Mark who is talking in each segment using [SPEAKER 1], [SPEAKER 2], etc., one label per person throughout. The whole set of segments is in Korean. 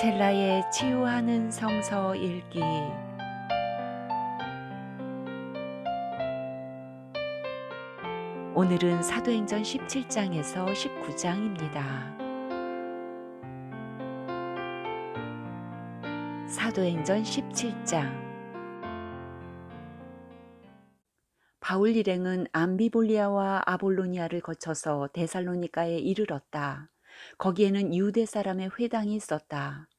[SPEAKER 1] 첼라의 치유하는 성서 읽기 오늘은 사도행전 17장에서 19장입니다. 사도행전 17장 바울 일행은 암비볼리아와 아볼로니아를 거쳐서 데살로니카에 이르렀다. 거기에는 유대 사람의 회당이 있었다.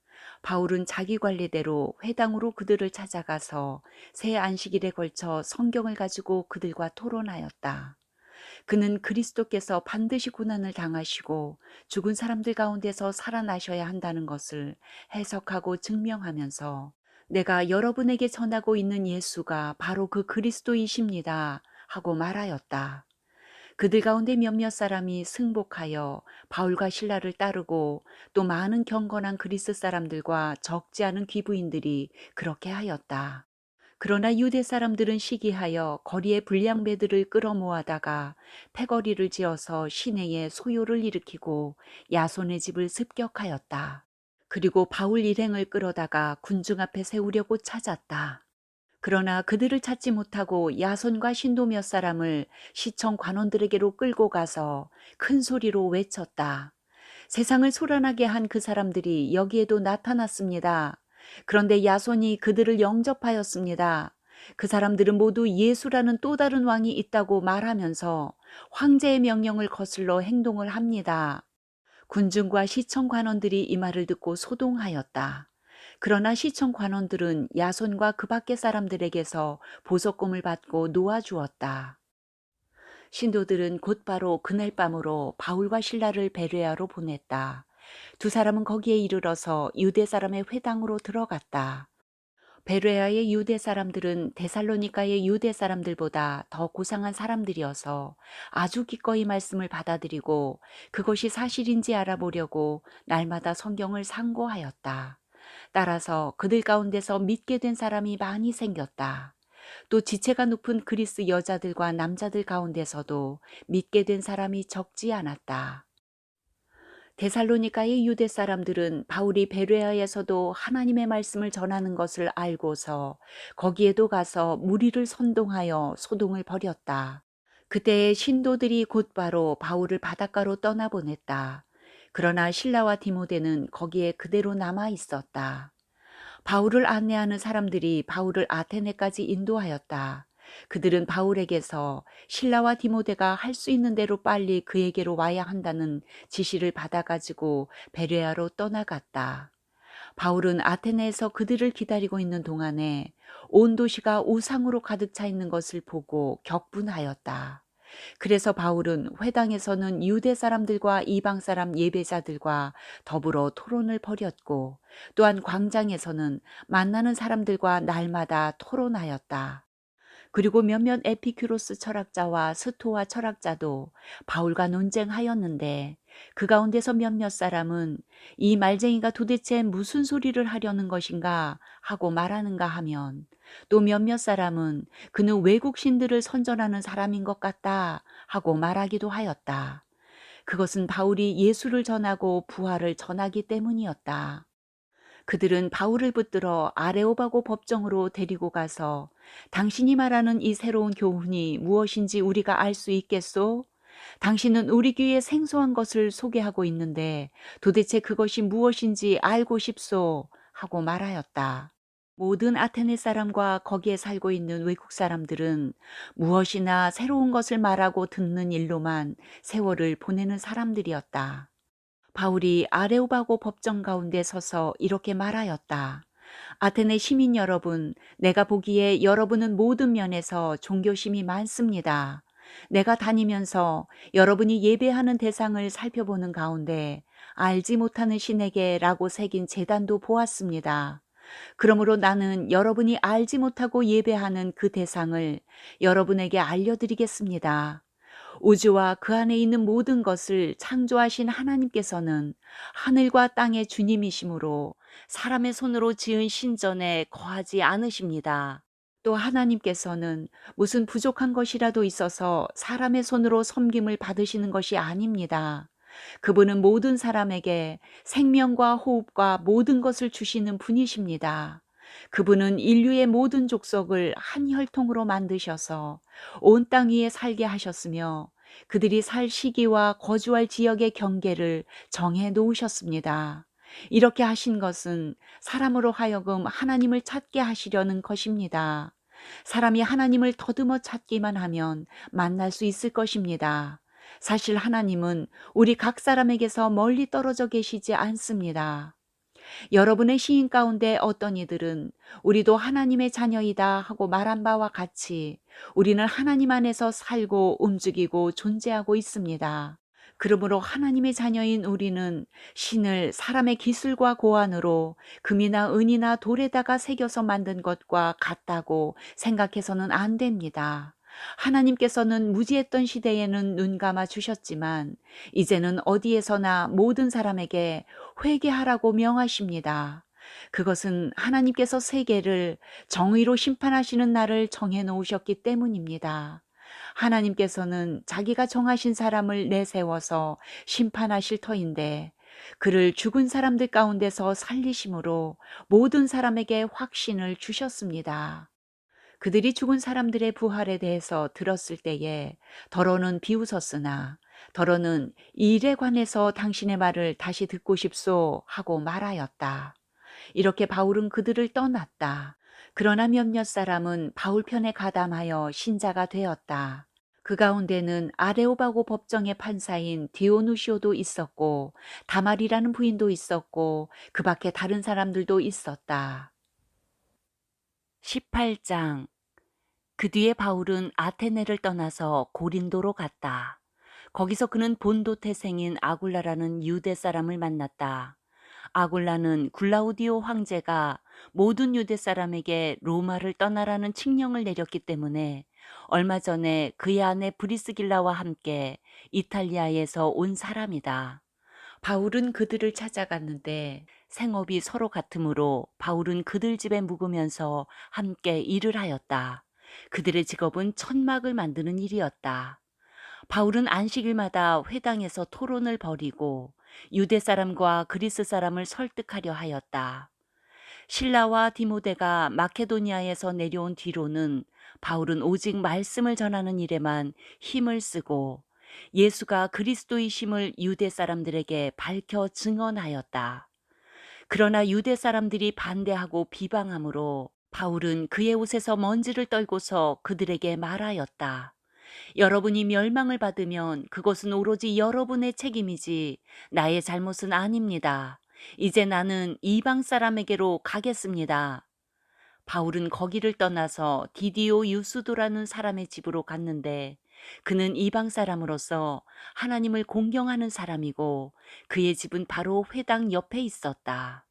[SPEAKER 1] 바울은 자기 관리대로 회당으로 그들을 찾아가서 새 안식일에 걸쳐 성경을 가지고 그들과 토론하였다. 그는 그리스도께서 반드시 고난을 당하시고 죽은 사람들 가운데서 살아나셔야 한다는 것을 해석하고 증명하면서 내가 여러분에게 전하고 있는 예수가 바로 그 그리스도이십니다. 하고 말하였다. 그들 가운데 몇몇 사람이 승복하여 바울과 신라를 따르고 또 많은 경건한 그리스 사람들과 적지 않은 귀부인들이 그렇게 하였다. 그러나 유대 사람들은 시기하여 거리의 불량배들을 끌어모아다가 패거리를 지어서 시내에 소요를 일으키고 야손의 집을 습격하였다. 그리고 바울 일행을 끌어다가 군중 앞에 세우려고 찾았다. 그러나 그들을 찾지 못하고 야손과 신도 몇 사람을 시청 관원들에게로 끌고 가서 큰 소리로 외쳤다. 세상을 소란하게 한 그 사람들이 여기에도 나타났습니다. 그런데 야손이 그들을 영접하였습니다. 그 사람들은 모두 예수라는 또 다른 왕이 있다고 말하면서 황제의 명령을 거슬러 행동을 합니다. 군중과 시청 관원들이 이 말을 듣고 소동하였다. 그러나 시청 관원들은 야손과 그 밖의 사람들에게서 보석금을 받고 놓아주었다. 신도들은 곧바로 그날 밤으로 바울과 신라를 베레아로 보냈다. 두 사람은 거기에 이르러서 유대 사람의 회당으로 들어갔다. 베레아의 유대 사람들은 데살로니카의 유대 사람들보다 더 고상한 사람들이어서 아주 기꺼이 말씀을 받아들이고 그것이 사실인지 알아보려고 날마다 성경을 상고하였다. 따라서 그들 가운데서 믿게 된 사람이 많이 생겼다. 또 지체가 높은 그리스 여자들과 남자들 가운데서도 믿게 된 사람이 적지 않았다. 데살로니카의 유대 사람들은 바울이 베레아에서도 하나님의 말씀을 전하는 것을 알고서 거기에도 가서 무리를 선동하여 소동을 벌였다. 그때의 신도들이 곧바로 바울을 바닷가로 떠나보냈다. 그러나 신라와 디모데는 거기에 그대로 남아 있었다. 바울을 안내하는 사람들이 바울을 아테네까지 인도하였다. 그들은 바울에게서 신라와 디모데가 할 수 있는 대로 빨리 그에게로 와야 한다는 지시를 받아가지고 베레아로 떠나갔다. 바울은 아테네에서 그들을 기다리고 있는 동안에 온 도시가 우상으로 가득 차 있는 것을 보고 격분하였다. 그래서 바울은 회당에서는 유대 사람들과 이방 사람 예배자들과 더불어 토론을 벌였고 또한 광장에서는 만나는 사람들과 날마다 토론하였다. 그리고 몇몇 에피큐로스 철학자와 스토아 철학자도 바울과 논쟁하였는데 그 가운데서 몇몇 사람은 이 말쟁이가 도대체 무슨 소리를 하려는 것인가 하고 말하는가 하면 또 몇몇 사람은 그는 외국 신들을 선전하는 사람인 것 같다 하고 말하기도 하였다. 그것은 바울이 예수를 전하고 부활을 전하기 때문이었다. 그들은 바울을 붙들어 아레오바고 법정으로 데리고 가서 당신이 말하는 이 새로운 교훈이 무엇인지 우리가 알 수 있겠소? 당신은 우리 귀에 생소한 것을 소개하고 있는데 도대체 그것이 무엇인지 알고 싶소? 하고 말하였다. 모든 아테네 사람과 거기에 살고 있는 외국 사람들은 무엇이나 새로운 것을 말하고 듣는 일로만 세월을 보내는 사람들이었다. 바울이 아레오바고 법정 가운데 서서 이렇게 말하였다. 아테네 시민 여러분, 내가 보기에 여러분은 모든 면에서 종교심이 많습니다. 내가 다니면서 여러분이 예배하는 대상을 살펴보는 가운데 알지 못하는 신에게 라고 새긴 재단도 보았습니다. 그러므로 나는 여러분이 알지 못하고 예배하는 그 대상을 여러분에게 알려드리겠습니다. 우주와 그 안에 있는 모든 것을 창조하신 하나님께서는 하늘과 땅의 주님이시므로 사람의 손으로 지은 신전에 거하지 않으십니다. 또 하나님께서는 무슨 부족한 것이라도 있어서 사람의 손으로 섬김을 받으시는 것이 아닙니다. 그분은 모든 사람에게 생명과 호흡과 모든 것을 주시는 분이십니다. 그분은 인류의 모든 족속을 한 혈통으로 만드셔서 온 땅 위에 살게 하셨으며 그들이 살 시기와 거주할 지역의 경계를 정해 놓으셨습니다. 이렇게 하신 것은 사람으로 하여금 하나님을 찾게 하시려는 것입니다. 사람이 하나님을 더듬어 찾기만 하면 만날 수 있을 것입니다. 사실 하나님은 우리 각 사람에게서 멀리 떨어져 계시지 않습니다. 여러분의 시인 가운데 어떤 이들은 우리도 하나님의 자녀이다 하고 말한 바와 같이 우리는 하나님 안에서 살고 움직이고 존재하고 있습니다. 그러므로 하나님의 자녀인 우리는 신을 사람의 기술과 고안으로 금이나 은이나 돌에다가 새겨서 만든 것과 같다고 생각해서는 안 됩니다. 하나님께서는 무지했던 시대에는 눈 감아 주셨지만 이제는 어디에서나 모든 사람에게 회개하라고 명하십니다. 그것은 하나님께서 세계를 정의로 심판하시는 날을 정해 놓으셨기 때문입니다. 하나님께서는 자기가 정하신 사람을 내세워서 심판하실 터인데 그를 죽은 사람들 가운데서 살리심으로 모든 사람에게 확신을 주셨습니다. 그들이 죽은 사람들의 부활에 대해서 들었을 때에 더러는 비웃었으나 더러는 이 일에 관해서 당신의 말을 다시 듣고 싶소 하고 말하였다. 이렇게 바울은 그들을 떠났다. 그러나 몇몇 사람은 바울 편에 가담하여 신자가 되었다. 그 가운데는 아레오바고 법정의 판사인 디오누시오도 있었고 다말이라는 부인도 있었고 그 밖에 다른 사람들도 있었다. 18장 그 뒤에 바울은 아테네를 떠나서 고린도로 갔다. 거기서 그는 본도 태생인 아굴라라는 유대 사람을 만났다. 아굴라는 굴라우디오 황제가 모든 유대 사람에게 로마를 떠나라는 칙령을 내렸기 때문에 얼마 전에 그의 아내 브리스길라와 함께 이탈리아에서 온 사람이다. 바울은 그들을 찾아갔는데 생업이 서로 같으므로 바울은 그들 집에 묵으면서 함께 일을 하였다. 그들의 직업은 천막을 만드는 일이었다. 바울은 안식일마다 회당에서 토론을 벌이고 유대 사람과 그리스 사람을 설득하려 하였다. 신라와 디모데가 마케도니아에서 내려온 뒤로는 바울은 오직 말씀을 전하는 일에만 힘을 쓰고 예수가 그리스도이심을 유대 사람들에게 밝혀 증언하였다. 그러나 유대 사람들이 반대하고 비방함으로 바울은 그의 옷에서 먼지를 떨고서 그들에게 말하였다. 여러분이 멸망을 받으면 그것은 오로지 여러분의 책임이지 나의 잘못은 아닙니다. 이제 나는 이방 사람에게로 가겠습니다. 바울은 거기를 떠나서 디디오 유수도라는 사람의 집으로 갔는데 그는 이방 사람으로서 하나님을 공경하는 사람이고 그의 집은 바로 회당 옆에 있었다.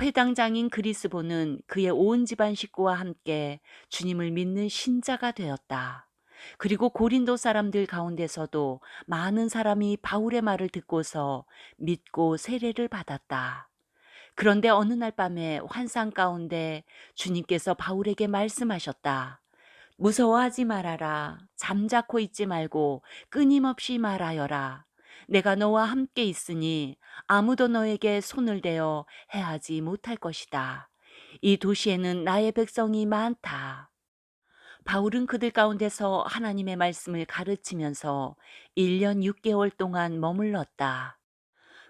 [SPEAKER 1] 회당장인 그리스보는 그의 온 집안 식구와 함께 주님을 믿는 신자가 되었다. 그리고 고린도 사람들 가운데서도 많은 사람이 바울의 말을 듣고서 믿고 세례를 받았다. 그런데 어느 날 밤에 환상 가운데 주님께서 바울에게 말씀하셨다. 무서워하지 말아라. 잠자코 있지 말고 끊임없이 말하여라. 내가 너와 함께 있으니 아무도 너에게 손을 대어 해하지 못할 것이다. 이 도시에는 나의 백성이 많다. 바울은 그들 가운데서 하나님의 말씀을 가르치면서 1년 6개월 동안 머물렀다.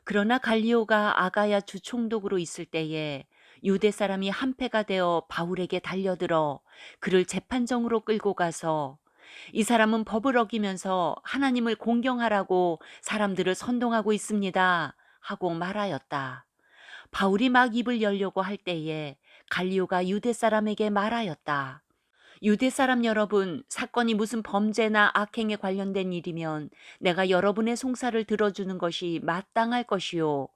[SPEAKER 1] 그러나 갈리오가 아가야 주 총독으로 있을 때에 유대 사람이 한패가 되어 바울에게 달려들어 그를 재판정으로 끌고 가서 이 사람은 법을 어기면서 하나님을 공경하라고 사람들을 선동하고 있습니다. 하고 말하였다. 바울이 막 입을 열려고 할 때에 갈리오가 유대 사람에게 말하였다. 유대 사람 여러분, 사건이 무슨 범죄나 악행에 관련된 일이면 내가 여러분의 송사를 들어주는 것이 마땅할 것이요.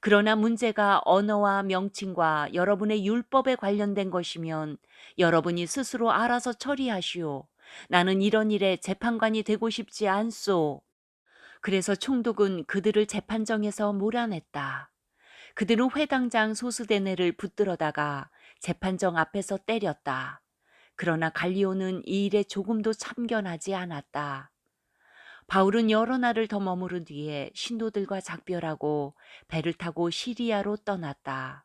[SPEAKER 1] 그러나 문제가 언어와 명칭과 여러분의 율법에 관련된 것이면 여러분이 스스로 알아서 처리하시오. 나는 이런 일에 재판관이 되고 싶지 않소. 그래서 총독은 그들을 재판정에서 몰아냈다. 그들은 회당장 소스데네를 붙들어다가 재판정 앞에서 때렸다. 그러나 갈리오는 이 일에 조금도 참견하지 않았다. 바울은 여러 날을 더 머무른 뒤에 신도들과 작별하고 배를 타고 시리아로 떠났다.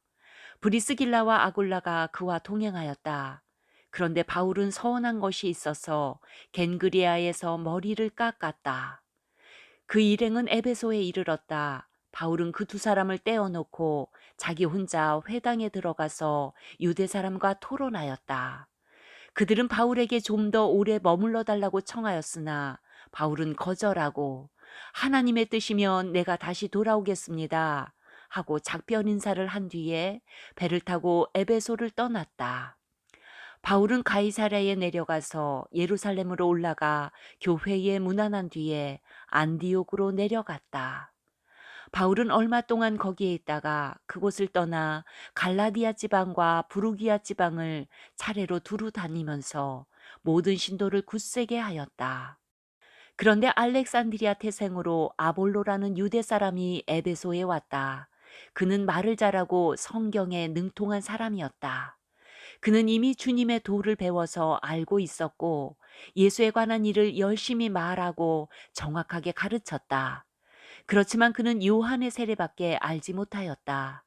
[SPEAKER 1] 브리스길라와 아굴라가 그와 동행하였다. 그런데 바울은 서운한 것이 있어서 겐그리아에서 머리를 깎았다. 그 일행은 에베소에 이르렀다. 바울은 그 두 사람을 떼어놓고 자기 혼자 회당에 들어가서 유대 사람과 토론하였다. 그들은 바울에게 좀 더 오래 머물러 달라고 청하였으나 바울은 거절하고 하나님의 뜻이면 내가 다시 돌아오겠습니다. 하고 작별 인사를 한 뒤에 배를 타고 에베소를 떠났다. 바울은 가이사랴에 내려가서 예루살렘으로 올라가 교회에 문안한 뒤에 안디옥으로 내려갔다. 바울은 얼마 동안 거기에 있다가 그곳을 떠나 갈라디아 지방과 부르기아 지방을 차례로 두루 다니면서 모든 신도를 굳세게 하였다. 그런데 알렉산드리아 태생으로 아볼로라는 유대 사람이 에베소에 왔다. 그는 말을 잘하고 성경에 능통한 사람이었다. 그는 이미 주님의 도를 배워서 알고 있었고 예수에 관한 일을 열심히 말하고 정확하게 가르쳤다. 그렇지만 그는 요한의 세례밖에 알지 못하였다.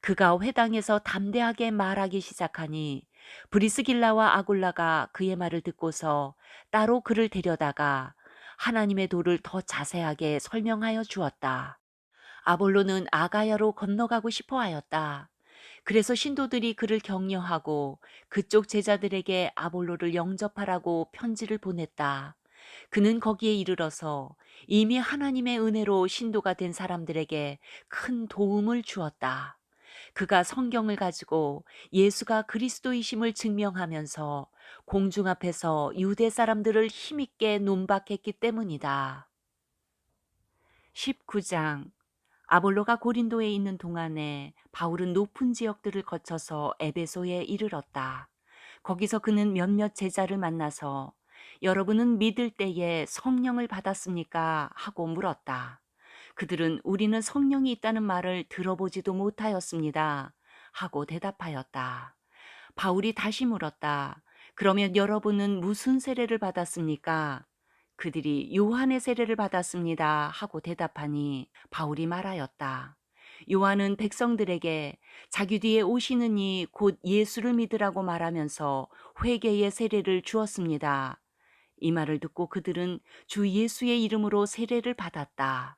[SPEAKER 1] 그가 회당에서 담대하게 말하기 시작하니 브리스길라와 아굴라가 그의 말을 듣고서 따로 그를 데려다가 하나님의 도를 더 자세하게 설명하여 주었다. 아볼로는 아가야로 건너가고 싶어 하였다. 그래서 신도들이 그를 격려하고 그쪽 제자들에게 아볼로를 영접하라고 편지를 보냈다. 그는 거기에 이르러서 이미 하나님의 은혜로 신도가 된 사람들에게 큰 도움을 주었다. 그가 성경을 가지고 예수가 그리스도이심을 증명하면서 공중 앞에서 유대 사람들을 힘있게 논박했기 때문이다. 19장 아볼로가 고린도에 있는 동안에 바울은 높은 지역들을 거쳐서 에베소에 이르렀다. 거기서 그는 몇몇 제자를 만나서 여러분은 믿을 때에 성령을 받았습니까? 하고 물었다. 그들은 우리는 성령이 있다는 말을 들어보지도 못하였습니다. 하고 대답하였다. 바울이 다시 물었다. 그러면 여러분은 무슨 세례를 받았습니까? 그들이 요한의 세례를 받았습니다. 하고 대답하니 바울이 말하였다. 요한은 백성들에게 자기 뒤에 오시는 이 곧 예수를 믿으라고 말하면서 회개의 세례를 주었습니다. 이 말을 듣고 그들은 주 예수의 이름으로 세례를 받았다.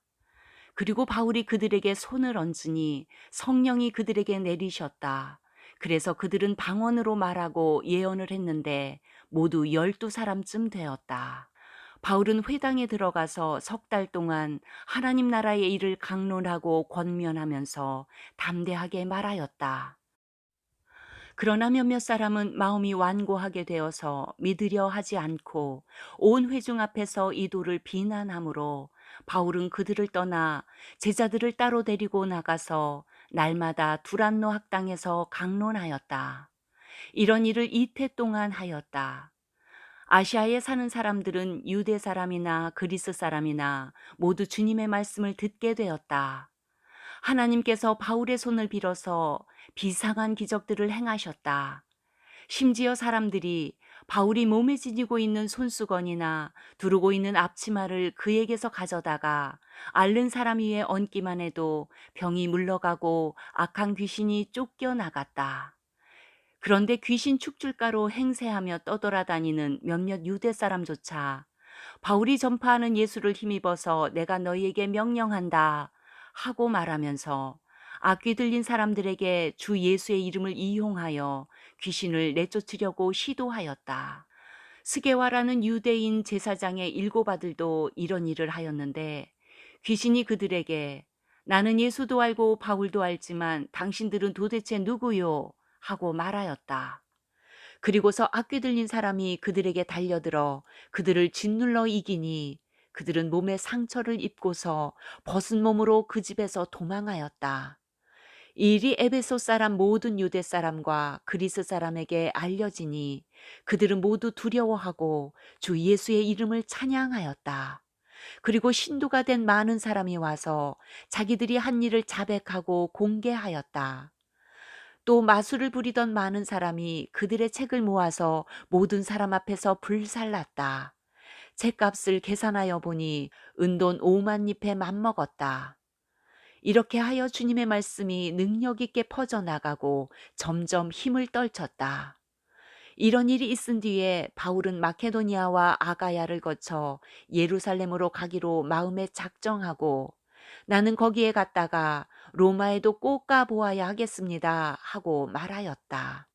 [SPEAKER 1] 그리고 바울이 그들에게 손을 얹으니 성령이 그들에게 내리셨다. 그래서 그들은 방언으로 말하고 예언을 했는데 모두 열두 사람쯤 되었다. 바울은 회당에 들어가서 석 달 동안 하나님 나라의 일을 강론하고 권면하면서 담대하게 말하였다. 그러나 몇몇 사람은 마음이 완고하게 되어서 믿으려 하지 않고 온 회중 앞에서 이도를 비난하므로 바울은 그들을 떠나 제자들을 따로 데리고 나가서 날마다 두란노 학당에서 강론하였다. 이런 일을 이태 동안 하였다. 아시아에 사는 사람들은 유대 사람이나 그리스 사람이나 모두 주님의 말씀을 듣게 되었다. 하나님께서 바울의 손을 빌어서 비상한 기적들을 행하셨다. 심지어 사람들이 바울이 몸에 지니고 있는 손수건이나 두르고 있는 앞치마를 그에게서 가져다가 앓는 사람 위에 얹기만 해도 병이 물러가고 악한 귀신이 쫓겨나갔다. 그런데 귀신 축줄가로 행세하며 떠돌아다니는 몇몇 유대 사람조차 바울이 전파하는 예수를 힘입어서 내가 너희에게 명령한다 하고 말하면서 악귀 들린 사람들에게 주 예수의 이름을 이용하여 귀신을 내쫓으려고 시도하였다. 스게와라는 유대인 제사장의 일곱 아들도 이런 일을 하였는데 귀신이 그들에게 나는 예수도 알고 바울도 알지만 당신들은 도대체 누구요? 하고 말하였다. 그리고서 악귀 들린 사람이 그들에게 달려들어 그들을 짓눌러 이기니 그들은 몸에 상처를 입고서 벗은 몸으로 그 집에서 도망하였다. 이 일이 에베소 사람 모든 유대 사람과 그리스 사람에게 알려지니 그들은 모두 두려워하고 주 예수의 이름을 찬양하였다. 그리고 신도가 된 많은 사람이 와서 자기들이 한 일을 자백하고 공개하였다. 또 마술을 부리던 많은 사람이 그들의 책을 모아서 모든 사람 앞에서 불살랐다. 죗값을 계산하여 보니 은돈 5만 잎에 맞먹었다. 이렇게 하여 주님의 말씀이 능력 있게 퍼져나가고 점점 힘을 떨쳤다. 이런 일이 있은 뒤에 바울은 마케도니아와 아가야를 거쳐 예루살렘으로 가기로 마음에 작정하고 나는 거기에 갔다가 로마에도 꼭 가보아야 하겠습니다 하고 말하였다.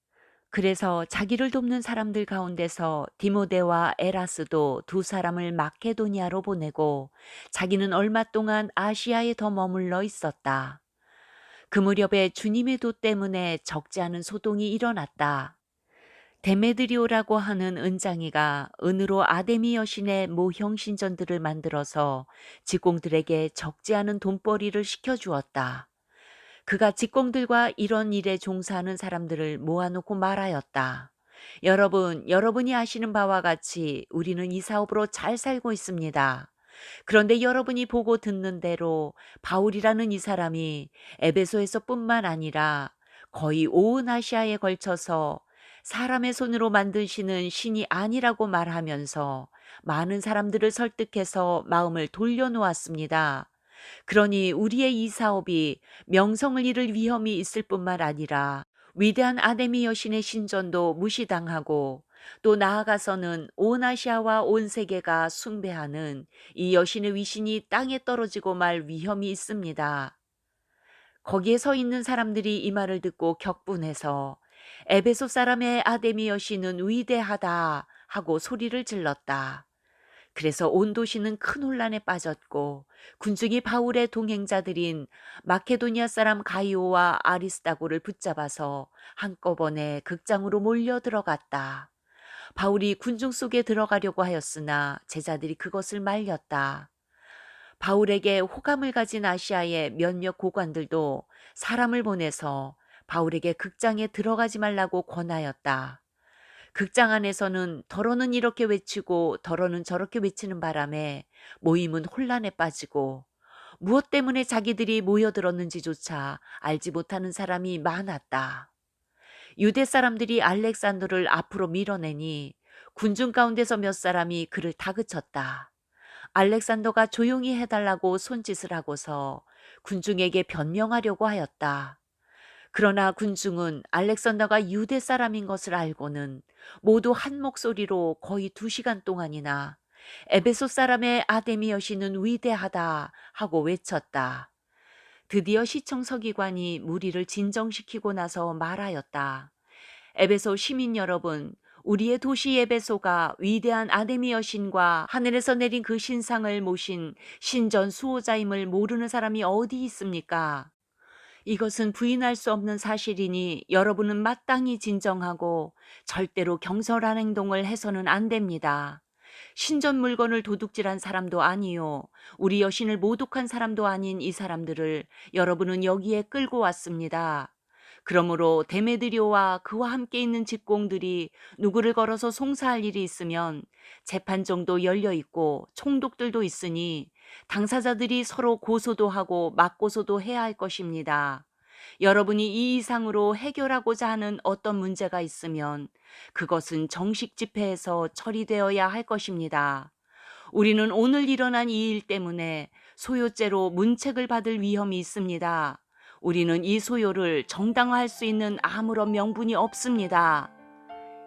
[SPEAKER 1] 그래서 자기를 돕는 사람들 가운데서 디모데와 에라스도 두 사람을 마케도니아로 보내고 자기는 얼마 동안 아시아에 더 머물러 있었다. 그 무렵에 주님의 도 때문에 적지 않은 소동이 일어났다. 데메드리오라고 하는 은장이가 은으로 아데미 여신의 모형 신전들을 만들어서 직공들에게 적지 않은 돈벌이를 시켜주었다. 그가 직공들과 이런 일에 종사하는 사람들을 모아놓고 말하였다. 여러분, 여러분이 아시는 바와 같이 우리는 이 사업으로 잘 살고 있습니다. 그런데 여러분이 보고 듣는 대로 바울이라는 이 사람이 에베소에서 뿐만 아니라 거의 온 아시아에 걸쳐서 사람의 손으로 만드시는 신이 아니라고 말하면서 많은 사람들을 설득해서 마음을 돌려놓았습니다. 그러니 우리의 이 사업이 명성을 잃을 위험이 있을 뿐만 아니라 위대한 아데미 여신의 신전도 무시당하고 또 나아가서는 온 아시아와 온 세계가 숭배하는 이 여신의 위신이 땅에 떨어지고 말 위험이 있습니다. 거기에 서 있는 사람들이 이 말을 듣고 격분해서 에베소 사람의 아데미 여신은 위대하다 하고 소리를 질렀다. 그래서 온 도시는 큰 혼란에 빠졌고 군중이 바울의 동행자들인 마케도니아 사람 가이오와 아리스다고를 붙잡아서 한꺼번에 극장으로 몰려 들어갔다. 바울이 군중 속에 들어가려고 하였으나 제자들이 그것을 말렸다. 바울에게 호감을 가진 아시아의 몇몇 고관들도 사람을 보내서 바울에게 극장에 들어가지 말라고 권하였다. 극장 안에서는 더러는 이렇게 외치고 더러는 저렇게 외치는 바람에 모임은 혼란에 빠지고 무엇 때문에 자기들이 모여들었는지조차 알지 못하는 사람이 많았다. 유대 사람들이 알렉산더를 앞으로 밀어내니 군중 가운데서 몇 사람이 그를 다그쳤다. 알렉산더가 조용히 해달라고 손짓을 하고서 군중에게 변명하려고 하였다. 그러나 군중은 알렉산더가 유대 사람인 것을 알고는 모두 한 목소리로 거의 두 시간 동안이나 에베소 사람의 아데미 여신은 위대하다 하고 외쳤다. 드디어 시청 서기관이 무리를 진정시키고 나서 말하였다. 에베소 시민 여러분, 우리의 도시 에베소가 위대한 아데미 여신과 하늘에서 내린 그 신상을 모신 신전 수호자임을 모르는 사람이 어디 있습니까? 이것은 부인할 수 없는 사실이니 여러분은 마땅히 진정하고 절대로 경솔한 행동을 해서는 안 됩니다. 신전 물건을 도둑질한 사람도 아니요. 우리 여신을 모독한 사람도 아닌 이 사람들을 여러분은 여기에 끌고 왔습니다. 그러므로 데메드리오와 그와 함께 있는 직공들이 누구를 걸어서 송사할 일이 있으면 재판 정도 열려 있고 총독들도 있으니 당사자들이 서로 고소도 하고 맞고소도 해야 할 것입니다. 여러분이 이 이상으로 해결하고자 하는 어떤 문제가 있으면 그것은 정식 집회에서 처리되어야 할 것입니다. 우리는 오늘 일어난 이 일 때문에 소요죄로 문책을 받을 위험이 있습니다. 우리는 이 소요를 정당화할 수 있는 아무런 명분이 없습니다.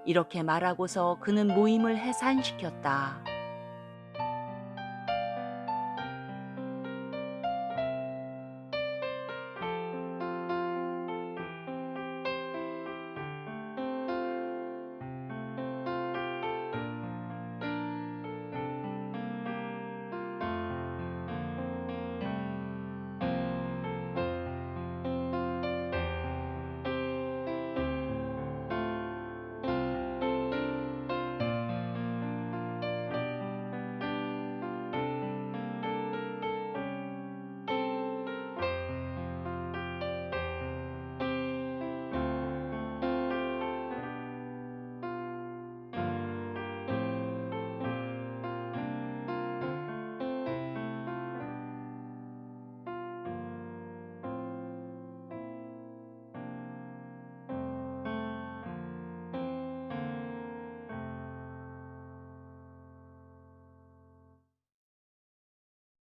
[SPEAKER 1] 이렇게 말하고서 그는 모임을 해산시켰다.